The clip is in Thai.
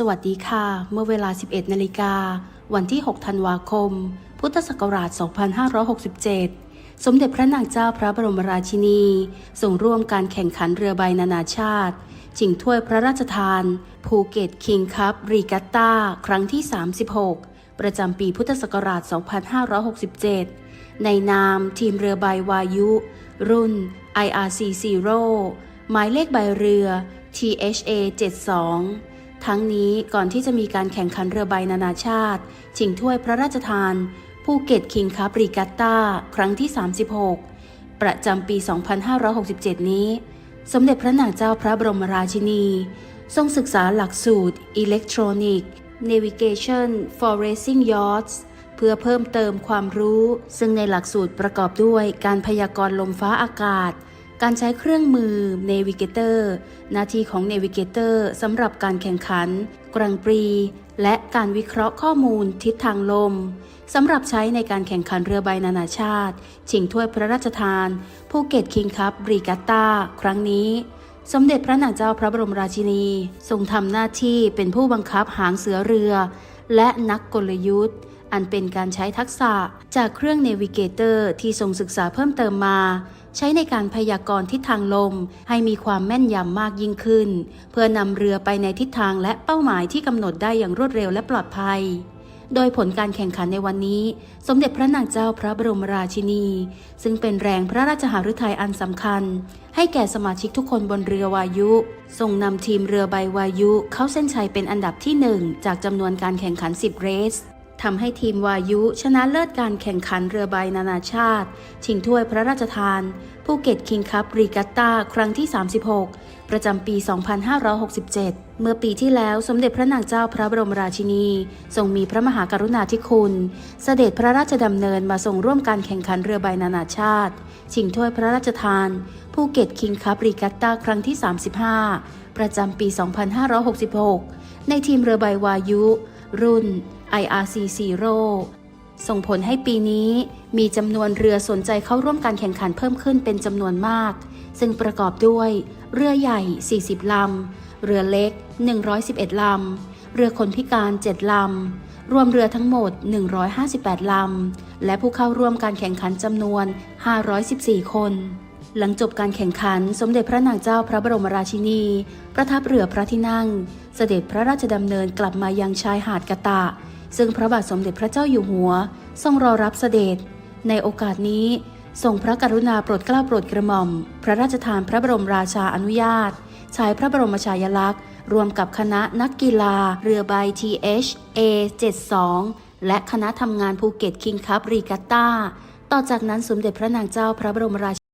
สวัสดีค่ะ เมื่อเวลา 11 นาฬิกา วันที่ 6 ธันวาคม พุทธศักราช 2567 สมเด็จพระนางเจ้าพระบรมราชินีส่งร่วมการแข่งขันเรือใบนานาชาติชิงถ้วยพระราชทาน ภูเก็ตคิงคัพรีกัตตาครั้งที่ 36 ประจำปีพุทธศักราช 2567 ในนามทีมเรือใบวายุ รุ่น IRC Zero หมายเลขใบเรือ THA 72 ทั้งนี้ก่อนที่จะมีการแข่งขันเรือใบนานาชาติ ชิงถ้วยพระราชทานภูเก็ตคิงคัพรีกัตตาครั้งที่ 36 ประจำปี 2567 นี้ สมเด็จพระนางเจ้าพระบรมราชินี ทรงศึกษาหลักสูตร Electronic Navigation for Racing Yachts เพื่อเพิ่มเติมความรู้ ซึ่งในหลักสูตรประกอบด้วยการพยากรณ์ลมฟ้าอากาศ การใช้เครื่องมือ Navigator หน้าที่ของ Navigator สำหรับการแข่งขัน กรังปรี และการวิเคราะห์ข้อมูลทิศทางลมสำหรับใช้ในการแข่งขันเรือใบนานาชาติ ชิงถ้วยพระราชทานภูเก็ตคิงคัพบรีกัตตาครั้งนี้ สมเด็จพระนางเจ้าพระบรมราชินี ทรงทำหน้าที่เป็นผู้บังคับหางเสือเรือ และนักกลยุทธ์ อันเป็นการใช้ทักษะจากเครื่องเนวิเกเตอร์ที่ทรงศึกษาเพิ่มเติมมา ใช้ในการพยากรณ์ทิศทางลม ให้มีความแม่นยำมากยิ่งขึ้น เพื่อนำเรือไปในทิศทางและเป้าหมายที่กำหนดได้อย่างรวดเร็วและปลอดภัยโดยผลการแข่งขันในวันนี้ สมเด็จพระนางเจ้าพระบรมราชินี ซึ่งเป็นแรงพระราชหฤทัยอันสำคัญ ให้แก่สมาชิกทุกคนบนเรือวายุทรงนำทีมเรือใบวายุเข้าเส้นชัยเป็นอันดับที่หนึ่งจากจำนวนการแข่งขัน 10 เรส ทำให้ทีมวายุชนะเลิศการแข่งขันเรือใบนานาชาติ ชิงถ้วยพระราชทานภูเก็ตคิงคัพรีกัตตาครั้งที่ 36 ประจำปี 2567 เมื่อปีที่แล้วสมเด็จพระนางเจ้าพระบรมราชินี ทรงมีพระมหากรุณาธิคุณ เสด็จพระราชดำเนินมาทรงร่วมการแข่งขันเรือใบนานาชาติ ชิงถ้วยพระราชทานภูเก็ตคิงคัพรีกัตตาครั้งที่ 35 ประจำปี 2566 ในทีมเรือใบวายุ รุ่น IRC Zero ส่งผลให้ปีนี้มีจำนวนเรือสนใจเข้าร่วมการแข่งขันเพิ่มขึ้นเป็นจำนวนมาก ซึ่งประกอบด้วย เรือใหญ่ 40 ลำ เรือเล็ก 111 ลำ เรือคนพิการ 7 ลำ รวมเรือทั้งหมด 158 ลำ และผู้เข้าร่วมการแข่งขันจำนวน 514 คนหลังจบการแข่งขันสมเด็จพระนางเจ้าพระบรมราชินี ประทับเรือพระที่นั่ง เสด็จพระราชดำเนินกลับมายังชายหาดกะตะ ซึ่งพระบาทสมเด็จพระเจ้าอยู่หัว ทรงรอรับเสด็จ ในโอกาสนี้ทรงพระกรุณาโปรดเกล้าโปรดกระหม่อม พระราชทานพระบรมราชาอนุญาตฉายพระบรมฉายลักษณ์ รวมกับคณะนักกีฬา เรือใบ THA 72 และคณะทำงานภูเก็ตคิงคัพรีกัตตาต่อจากนั้นสมเด็จพระนางเจ้าพระบรมราช